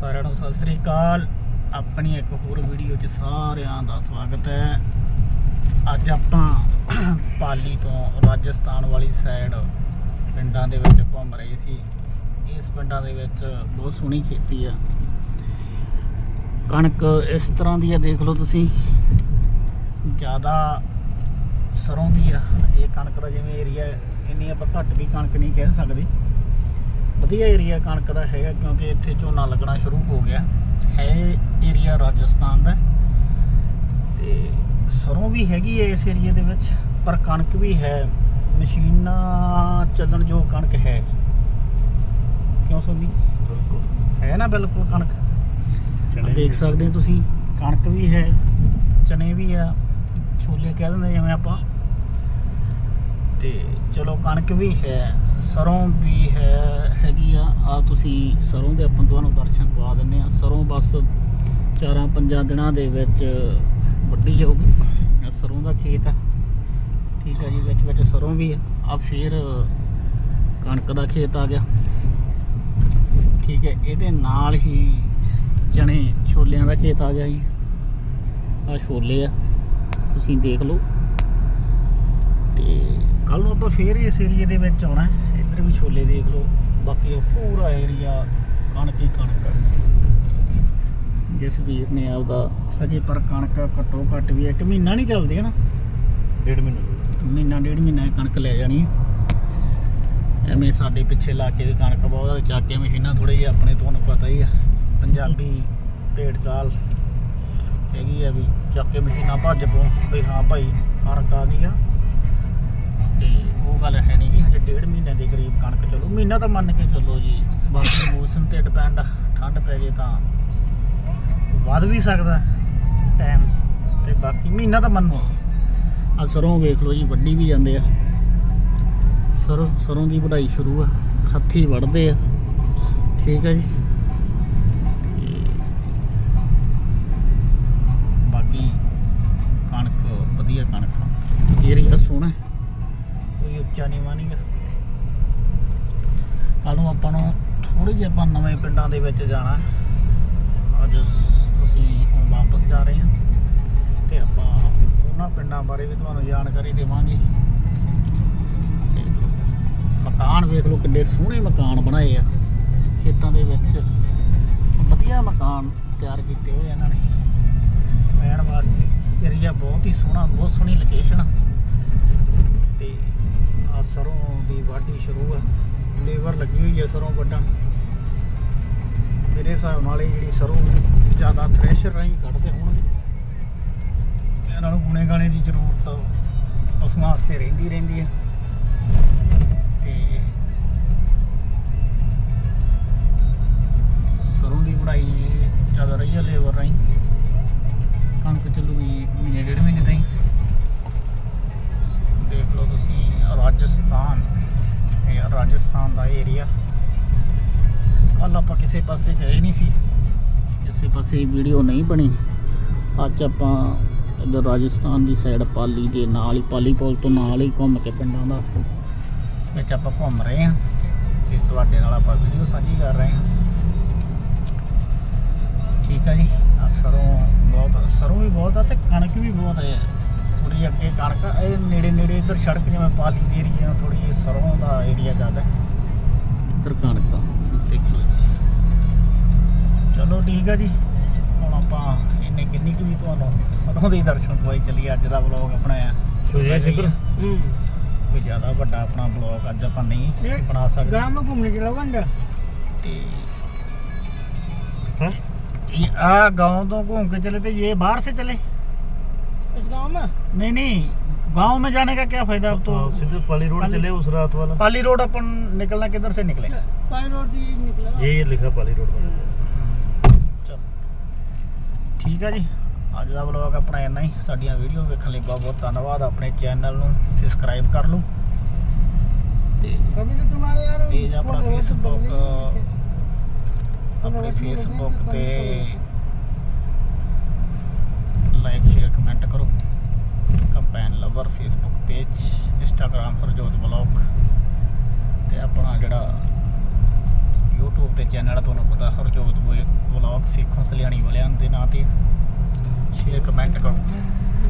ਸਾਰਿਆਂ ਨੂੰ ਸਤਿ ਸ੍ਰੀ ਅਕਾਲ। ਆਪਣੀ ਇੱਕ ਹੋਰ ਵੀਡੀਓ 'ਚ ਸਾਰਿਆਂ ਦਾ ਸਵਾਗਤ ਹੈ। ਅੱਜ ਆਪਾਂ ਪਾਲੀ ਤੋਂ ਰਾਜਸਥਾਨ ਵਾਲੀ ਸਾਈਡ ਪਿੰਡਾਂ ਦੇ ਵਿੱਚ ਘੁੰਮ ਰਹੇ ਸੀ। ਇਸ ਪਿੰਡਾਂ ਦੇ ਵਿੱਚ ਬਹੁਤ ਸੋਹਣੀ ਖੇਤੀ ਆ। ਕਣਕ ਇਸ ਤਰ੍ਹਾਂ ਦੀ ਆ, ਦੇਖ ਲਓ ਤੁਸੀਂ। ਜ਼ਿਆਦਾ ਸਰੋਂ ਦੀ ਆ। ਇਹ ਕਣਕ ਦਾ ਜਿਵੇਂ ਏਰੀਆ ਇੰਨੀ ਆਪਾਂ ਘੱਟ ਵੀ ਕਣਕ ਨਹੀਂ ਕਹਿ ਸਕਦੇ। ਵਧੀਆ ਏਰੀਆ ਕਣਕ ਦਾ ਹੈਗਾ ਕਿਉਂਕਿ ਇੱਥੇ ਝੋਨਾ ਲੱਗਣਾ ਸ਼ੁਰੂ ਹੋ ਗਿਆ। ਹੈ ਏਰੀਆ ਰਾਜਸਥਾਨ ਦਾ। ਤੇ ਸਰੋਂ ਵੀ ਹੈਗੀ ਹੈ ਇਸ ਏਰੀਆ ਦੇ ਵਿੱਚ ਪਰ ਕਣਕ ਵੀ ਹੈ। ਮਸ਼ੀਨਾਂ ਚੱਲਣ ਜੋ ਕਣਕ ਹੈ। ਕਿਉਂ ਸੁਣਦੀ ਬਿਲਕੁਲ। ਹੈ ਨਾ ਬਿਲਕੁਲ ਕਣਕ? ਦੇਖ ਸਕਦੇ ਹੋ ਤੁਸੀਂ ਕਣਕ ਵੀ ਹੈ ਚਨੇ ਵੀ ਆ ਛੋਲੇ ਕਹਿ ਦਿੰਦੇ ਜਿਵੇਂ ਆਪਾਂ। ਤੇ ਚਲੋ ਕਣਕ ਵੀ ਹੈ। ਸਰੋਂ ਵੀ ਹੈ, ਹੈਗੀ ਆ। ਆ ਤੁਸੀਂ ਸਰੋਂ ਦੇ ਆਪਾਂ ਤੁਹਾਨੂੰ ਦਰਸ਼ਨ ਪਵਾ ਦਿੰਦੇ ਆ ਸਰੋਂ ਬਸ ਚਾਰਾਂ ਪੰਜਾਂ ਦਿਨਾਂ ਦੇ ਵਿੱਚ ਵੱਡੀ ਜਾਊਗੀ। ਇਹ ਸਰੋਂ ਦਾ ਖੇਤ ਆ। ਠੀਕ ਆ ਜੀ, ਵਿੱਚ ਵਿੱਚ ਸਰੋਂ ਵੀ ਆ। ਆ ਫਿਰ ਕਣਕ ਦਾ ਖੇਤ ਆ ਗਿਆ। ਠੀਕ ਹੈ, ਇਹਦੇ ਨਾਲ ਹੀ ਚਣੇ ਛੋਲਿਆਂ ਦਾ ਖੇਤ ਆ ਗਿਆ ਜੀ। ਆ ਛੋਲੇ ਆ। ਤੁਸੀਂ ਦੇਖ ਲਓ। ਤੇ ਆਪਾਂ ਫੇਰ ਇਸ ਏਰੀਏ ਦੇ ਵਿੱਚ ਆਉਣਾ। ਇੱਧਰ ਵੀ ਛੋਲੇ ਦੇਖ ਲਓ ਬਾਕੀ ਉਹ ਪੂਰਾ ਏਰੀਆ ਕਣਕ ਹੀ ਕਣਕ ਹੈ ਜਿਸ ਵੀਰ ਨੇ ਆਪਦਾ ਹਜੇ ਪਰ ਕਣਕ ਘੱਟੋ ਘੱਟ ਵੀ ਇੱਕ ਮਹੀਨਾ ਨਹੀਂ ਚੱਲਦੀ ਹੈ ਨਾ ਡੇਢ ਮਹੀਨੇ। ਮਹੀਨਾ ਡੇਢ ਮਹੀਨਾ ਕਣਕ ਲੈ ਜਾਣੀ ਹੈ। ਐਵੇਂ ਸਾਡੇ ਪਿੱਛੇ ਇਲਾਕੇ ਦੀ ਕਣਕ ਬਹੁਤ ਚੱਕ ਕੇ ਮਸ਼ੀਨਾਂ ਥੋੜੇ ਜਿਹੇ ਆਪਣੇ ਤੁਹਾਨੂੰ ਪਤਾ ਹੀ ਆ ਪੰਜਾਬੀ ਢੇਡ ਚਾਲ ਹੈਗੀ ਆ ਵੀ ਚੱਕ ਕੇ ਮਸ਼ੀਨਾਂ ਭੱਜ ਪੋ ਵੀ ਹਾਂ ਭਾਈ ਕਣਕ ਆ ਗਈ ਆ ਦੇ ਕਰੀਬ ਕਣਕ ਚੱਲੂ। ਮਹੀਨਾ ਤਾਂ ਮੰਨ ਕੇ ਚੱਲੋ ਜੀ, ਬਾਕੀ ਮੌਸਮ ਤੇ ਡਿਪੈਂਡ ਠੰਡ ਪੈ ਜੇ ਤਾਂ ਵੱਧ ਵੀ ਸਕਦਾ ਟਾਈਮ ਤੇ ਬਾਕੀ ਮਹੀਨਾ ਤਾਂ ਮੰਨੋ। ਆ ਸਰੋਂ ਵੇਖ ਲਓ ਜੀ ਵੱਡੀ ਵੀ ਜਾਂਦੇ ਆ। ਸਰੋਂ ਸਰੋਂ ਦੀ ਵਢਾਈ ਸ਼ੁਰੂ ਆ, ਹੱਥੀ ਵੱਢਦੇ ਆ। ਠੀਕ ਆ ਜੀ। ਤੇ ਬਾਕੀ ਕਣਕ, ਵਧੀਆ ਕਣਕ ਏਰੀਆ ਸੋਹਣਾ, ਕੋਈ ਉੱਚਾ ਨਹੀਂ ਨਹੀਂਗਾ ਕੱਲ ਨੂੰ ਆਪਾਂ ਨੂੰ ਥੋੜੇ ਜਿਹੇ ਆਪਾਂ ਨਵੇਂ ਪਿੰਡਾਂ ਦੇ ਵਿੱਚ ਜਾਣਾ ਅੱਜ ਅਸੀਂ ਹੁਣ ਵਾਪਸ ਜਾ ਰਹੇ ਹਾਂ ਤੇ ਆਪਾਂ ਉਹਨਾਂ ਪਿੰਡਾਂ ਬਾਰੇ ਵੀ ਤੁਹਾਨੂੰ ਜਾਣਕਾਰੀ ਦੇਵਾਂਗੇ। ਤੇ ਮਕਾਨ ਵੇਖ ਲਓ ਕਿੰਨੇ ਸੋਹਣੇ ਮਕਾਨ ਬਣਾਏ ਆ। ਖੇਤਾਂ ਦੇ ਵਿੱਚ ਵਧੀਆ ਮਕਾਨ ਤਿਆਰ ਕੀਤੇ ਹੋਏ ਇਹਨਾਂ ਨੇ। ਰਹਿਣ ਵਾਸਤੇ ਏਰੀਆ ਬਹੁਤ ਹੀ ਸੋਹਣਾ, ਬਹੁਤ ਸੋਹਣੀ ਲੋਕੇਸ਼ਨ ਤੇ ਆ ਸਰੋਂ ਦੀ ਵਾਢੀ ਸ਼ੁਰੂ ਆ। ਲੇਬਰ ਲੱਗੀ ਹੋਈ ਹੈ ਸਰੋਂ ਵੱਢਣ। ਮੇਰੇ ਹਿਸਾਬ ਨਾਲ ਇਹ ਜਿਹੜੀ ਸਰੋਂ ਜ਼ਿਆਦਾ ਥ੍ਰੈਸ਼ਰ ਰਾਹੀਂ ਕੱਢਦੇ ਹੋਣਗੇ। ਇਹਨਾਂ ਨੂੰ ਗੁਣੇ ਗਾਣੇ ਦੀ ਜ਼ਰੂਰਤ ਉਸ ਵਾਸਤੇ ਰਹਿੰਦੀ ਰਹਿੰਦੀ ਹੈ। ਤੇ ਸਰੋਂ ਦੀ ਵਢਾਈ ਜ਼ਿਆਦਾ ਰਹੀ ਹੈ ਲੇਬਰ ਰਾਹੀਂ। ਕਣਕ ਚੱਲੂਗੀ ਮਹੀਨੇ, ਡੇਢ ਮਹੀਨੇ ਤਾਈਂ। ਰਾਜਸਥਾਨ ਦਾ ਏਰੀਆ ਕੱਲ ਆਪਾਂ ਕਿਸੇ ਪਾਸੇ ਗਏ ਨਹੀਂ ਸੀ। ਕਿਸੇ ਪਾਸੇ ਵੀਡੀਓ ਨਹੀਂ ਬਣੀ। ਅੱਜ ਆਪਾਂ ਇੱਧਰ ਰਾਜਸਥਾਨ ਦੀ ਸਾਈਡ ਪਾਲੀ ਦੇ ਨਾਲ ਹੀ, ਪਾਲੀ ਪੁਲ ਤੋਂ ਨਾਲ ਹੀ ਘੁੰਮ ਕੇ ਪਿੰਡਾਂ ਦਾ ਵਿੱਚ ਆਪਾਂ ਘੁੰਮ ਰਹੇ ਹਾਂ ਤੇ ਤੁਹਾਡੇ ਨਾਲ ਆਪਾਂ ਵੀਡੀਓ ਸਾਂਝੀ ਕਰ ਰਹੇ ਹਾਂ। ਠੀਕ ਆ ਜੀ। ਸਰੋਂ ਬਹੁਤ ਸਰੋਂ ਵੀ ਬਹੁਤ ਆ ਤੇ ਕਣਕ ਵੀ ਬਹੁਤ ਹੈ ਵੀ ਅੱਗੇ ਕਣਕ ਇਹ ਨੇੜੇ ਨੇੜੇ ਇੱਧਰ ਸੜਕ ਜਿਵੇਂ ਪਾਲੀ ਦੇ ਏਰੀਆ ਥੋੜੀ ਜਿਹੀ ਸਰੋਂ ਦਾ ਏਰੀਆ ਜ਼ਿਆਦਾ। ਇੱਧਰ ਕਣਕ ਦੇਖੋ ਚਲੋ ਠੀਕ ਆ ਜੀ। ਹੁਣ ਆਪਾਂ ਇੰਨੇ ਕਿੰਨੀ ਕੁ ਵੀ ਤੁਹਾਨੂੰ ਸਰੋਂ ਦੇ ਦਰਸ਼ਨ ਕਰਵਾਈ ਚੱਲੀ ਅੱਜ ਦਾ ਵਲੌਗ ਆਪਣਾ ਆ ਸ਼ੁਰੂ ਸ਼ੁਕਰ ਹੂੰ। ਕੋਈ ਜ਼ਿਆਦਾ ਵੱਡਾ ਆਪਣਾ ਬਲੌਗ ਅੱਜ ਆਪਾਂ ਨਹੀਂ ਬਣਾ ਸਕਦੇ। ਗਾਂ ਮੈਂ ਘੁੰਮਣ ਚਲਾਉਂਗਾ ਅੰਡਾ ਤੇ ਹਾਂ? ਆ गांव ਤੋਂ ਘੁੰਮ ਕੇ ਚਲੇ ਤੇ ਇਹ ਬਾਹਰ ਸੇ ਚਲੇ? इस गांव में नहीं नहीं गांव में जाने का क्या फायदा अब तो हाँ, सीधे पाली रोड पाली- चले उस रात वाला पाली रोड अपन निकलना किधर से निकले पाई रोड से ही निकला ये ये लिखा पाली रोड बना ਚਲੋ ਠੀਕ ਆ ਜੀ ਅੱਜ ਦਾ ਵਲੌਗ ਆਪਣਾ ਇੰਨਾ ਹੀ ਸਾਡੀਆਂ ਵੀਡੀਓ ਵੇਖਣ ਲਈ ਬਹੁਤ ਬਹੁਤ ਧੰਨਵਾਦ ਆਪਣੇ ਚੈਨਲ ਨੂੰ ਸਬਸਕ੍ਰਾਈਬ ਕਰ ਲਓ ਤੇ अभी तो तुम्हारे यार पेज अपना फोटो- Facebook, फोटो- ਆਪਣੇ ਫੇਸਬੁੱਕ ਤੇ ਕੰਪੈਨ lover Facebook page Instagram Harjot blog ਤੇ ਆਪਣਾ ਜਿਹੜਾ YouTube ਤੇ ਚੈਨਲ ਤੁਹਾਨੂੰ ਪਤਾ ਹਰਜੋਤ ਵਲੌਗ ਸੇਖੋਂ ਸਲਿਆਣੀ ਵਾਲਿਆਂ ਦੇ ਨਾਂ ਤੇ। ਸ਼ੇਅਰ ਕਮੈਂਟ ਕਰੋ।